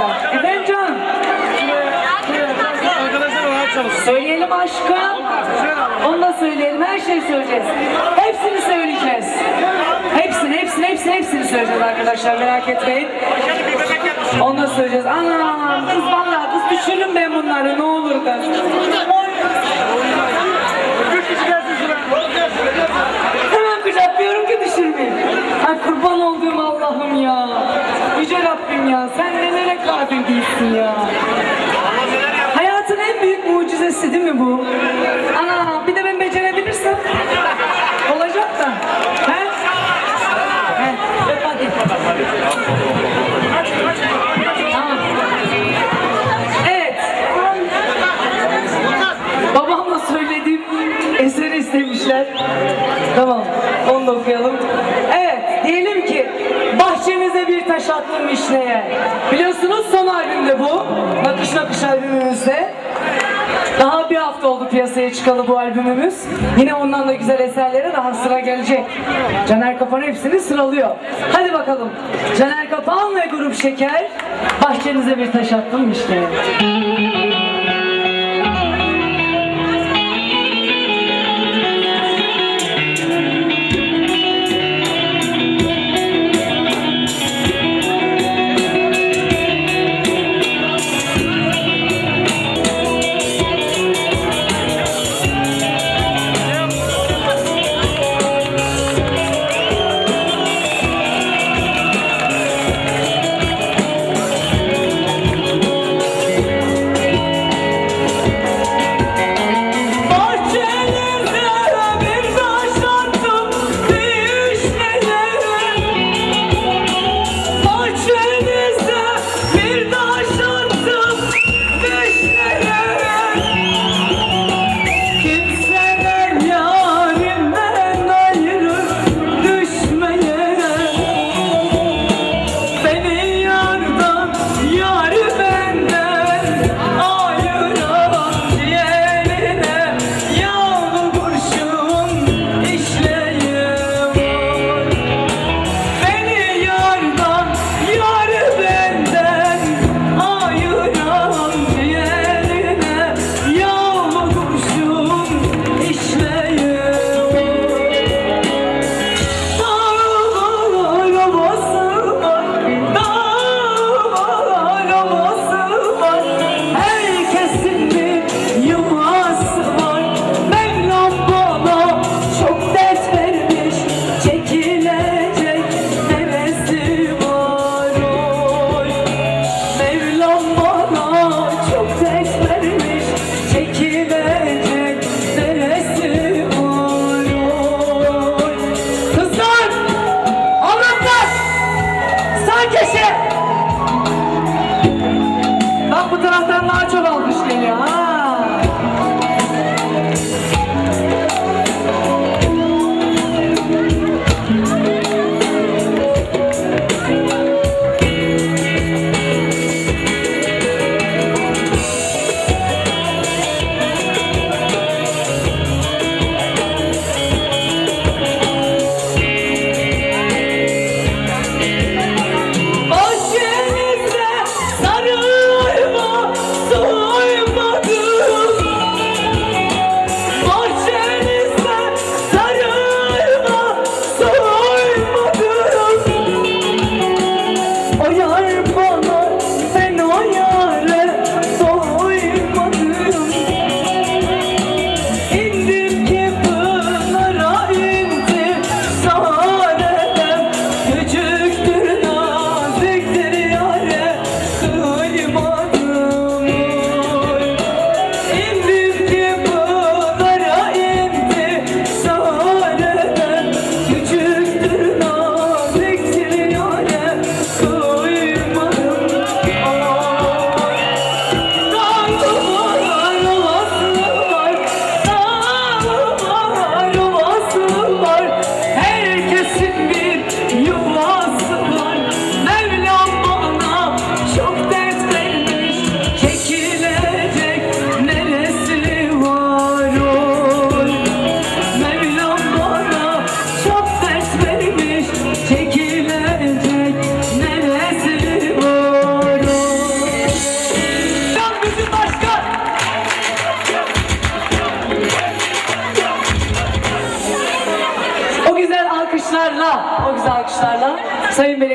arkadaşlar. Efendim Can? Söyleyelim aşkım. Onu da söyleyelim. Her şeyi söyleyeceğiz. Hepsini söyleyeceğiz. Hepsini, hepsini, hepsini, hepsini söyleyeceğiz arkadaşlar. Merak etmeyin. Onu da söyleyeceğiz. Anam kız valla kız düşürün ben bunları ne olur kız. Üç gelsin şuraya. Şarkı düşürmeyin. Ha, kurban olduğum Allah'ım ya. Yüce Rabbim ya. Sen nelere kadir değilsin ya. Hayatın en büyük mucizesi değil mi bu? Ana bir de ben becerebilirsem. Olacak da. He? He. Hadi. Attım vişneye. Biliyorsunuz son albümde bu. Nakış Nakış albümümüzde. Daha bir hafta oldu piyasaya çıkalı bu albümümüz. Yine ondan da güzel eserlere daha sıra gelecek. Caner Kapan hepsini sıralıyor. Hadi bakalım. Caner Kapan ve Grup Şeker. Bahçenize bir taş attım vişneye.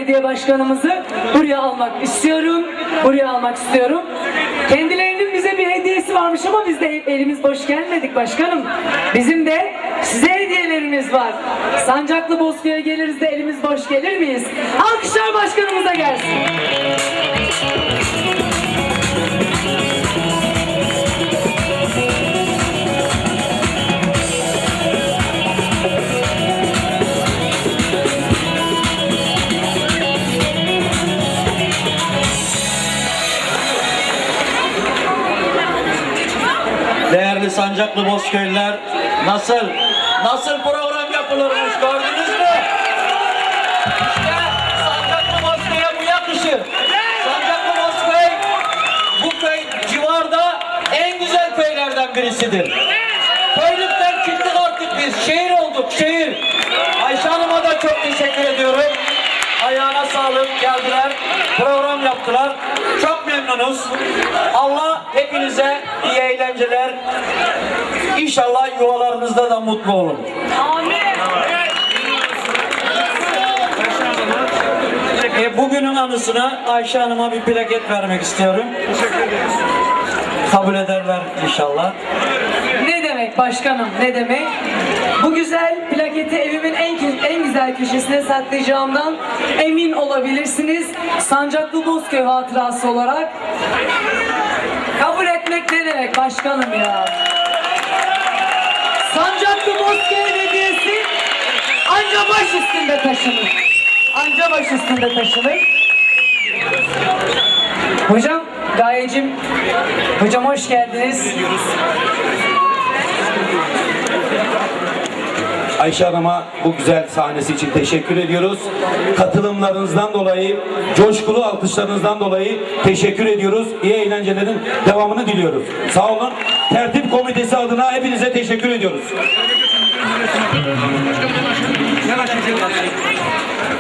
Belediye Başkanımızı buraya almak istiyorum. Buraya almak istiyorum. Kendilerinin bize bir hediyesi varmış ama biz de elimiz boş gelmedik başkanım. Bizim de size hediyelerimiz var. Sancaklı Bozkır'a geliriz de elimiz boş gelir miyiz? Alkışlar başkanımıza gelsin. Sancaklı Bozköylüler nasıl nasıl program yapılırmış gördünüz mü? İşte Sancaklı Bozköy'e bu yakışır. Sancaklı Bozköy bu köy civarda en güzel köylerden birisidir. Köylükten çıktık artık biz. Şehir olduk, şehir. Ayşe Hanım'a da çok teşekkür ediyorum. Ayağına sağlık geldiler. Program yaptılar. Çok memnunuz. Allah hepinize iyi eğlenceler. İnşallah yuvalarınızda da mutlu olun. E, bugünün anısına Ayşe Hanım'a bir plaket vermek istiyorum. Kabul ederler inşallah. Ne demek başkanım ne demek? Bu güzel plaketi evimin en en güzel köşesine saklayacağımdan emin olabilirsiniz. Sancaklı Bozköy hatırası olarak. Etmek ne demek başkanım ya? Sancaklı Bozköy hediyesi anca baş üstünde taşınır. Anca baş üstünde taşınır. Hocam, Gayecim, hocam hoş geldiniz. Ayşe Hanım'a bu güzel sahnesi için teşekkür ediyoruz. Katılımlarınızdan dolayı, coşkulu alkışlarınızdan dolayı teşekkür ediyoruz. İyi eğlencelerin devamını diliyoruz. Sağ olun. Tertip komitesi adına hepinize teşekkür ediyoruz.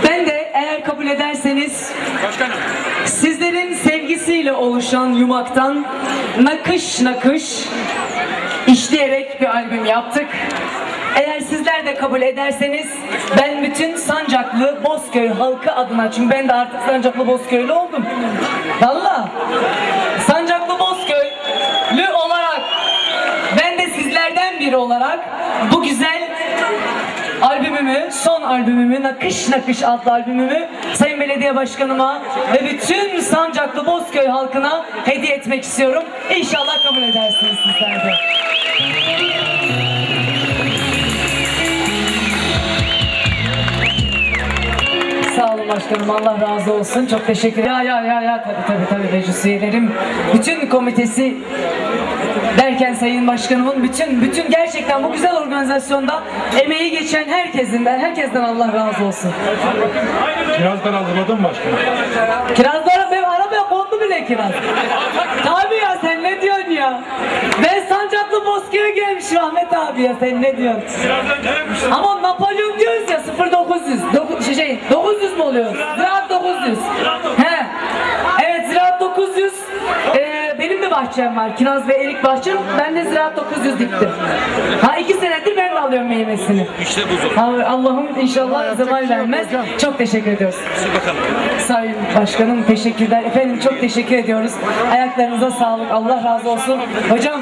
Ben de eğer kabul ederseniz sizlerin sevgisiyle oluşan yumaktan nakış nakış işleyerek bir albüm yaptık. Eğer sizler de kabul ederseniz ben bütün Sancaklı Bozköy halkı adına çünkü ben de artık Sancaklı Bozköylü oldum. Valla. Sancaklı Bozköylü olarak ben de sizlerden biri olarak bu güzel albümümü, son albümümü, Nakış Nakış adlı albümümü Sayın Belediye Başkanıma ve bütün Sancaklı Bozköy halkına hediye etmek istiyorum. İnşallah kabul edersiniz sizler de. Başkanım. Allah razı olsun. Çok teşekkür ederim. Ya ya ya ya tabii tabii tabii meclis üyelerim. Bütün komitesi derken sayın başkanımın bütün bütün gerçekten bu güzel organizasyonda emeği geçen herkesin herkesten Allah razı olsun. Birazdan hazırladın başkanım? Kirazlara bile kiraz. Tabii ya sen ne diyorsun ya? Ben Sancaklı Bozkır'a gelmişim Ahmet abi ya sen ne diyorsun? Ama Napolyon diyoruz ya 0900. Doku, şey, şey 900 mü oluyor? Ziraat 900. He. Evet Ziraat 900. Ee, benim de bahçem var. Kiraz ve erik bahçem. Ben de Ziraat 900 diktim. Ha iki senedir ben de alıyorum meyvesini. İşte bu Allah'ım inşallah zeval vermez. Çok teşekkür ediyoruz. Sayın Başkanım teşekkürler. Efendim çok teşekkür ediyoruz. Ayaklarınıza sağlık. Allah razı olsun. Hocam,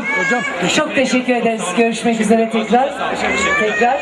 çok teşekkür ederiz. Görüşmek üzere tekrar. Tekrar.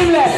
increíble.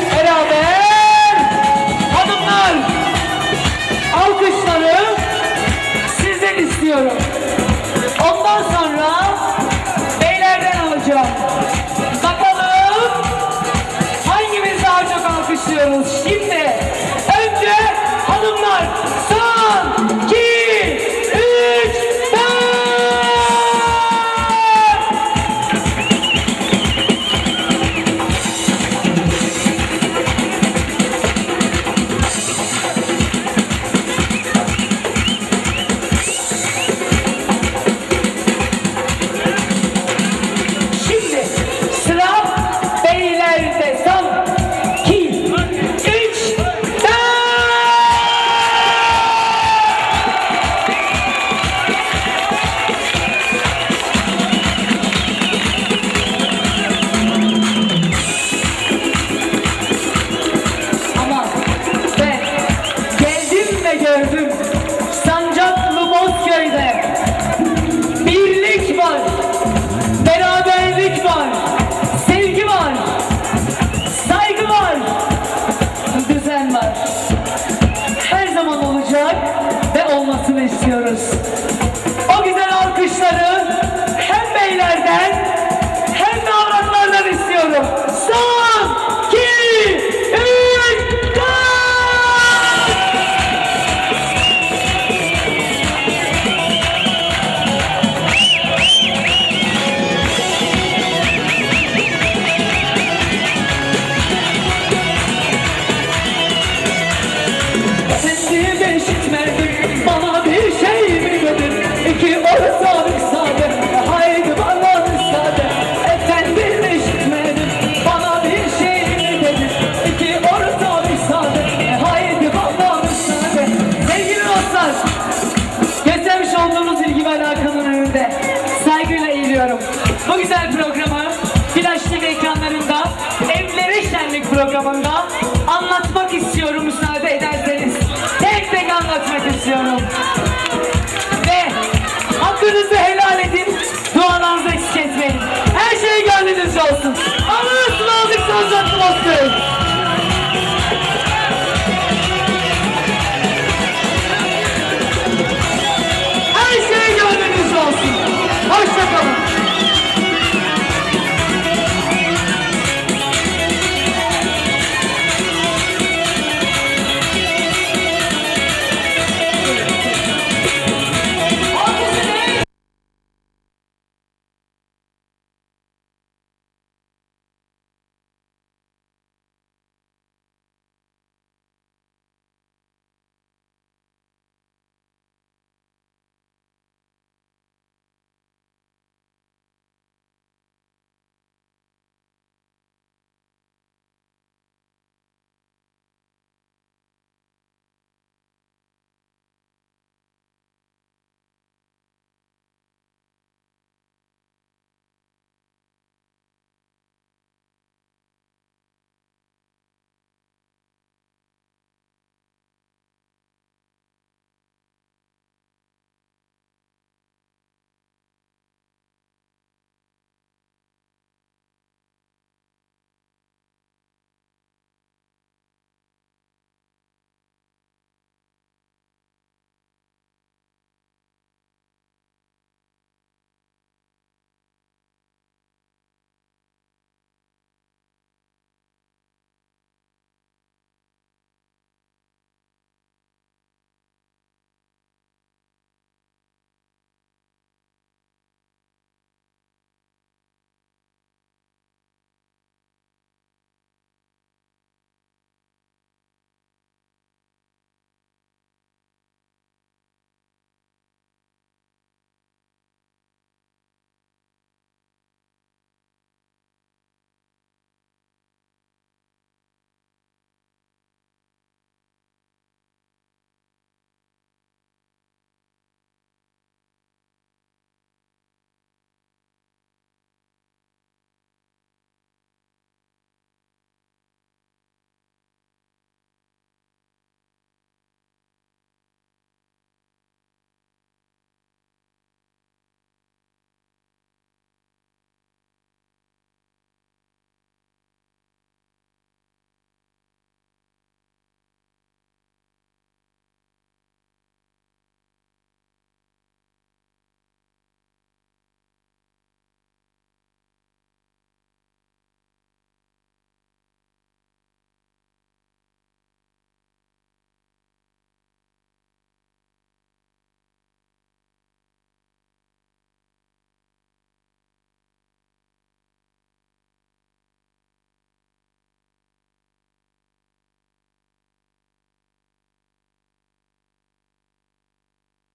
Wilson.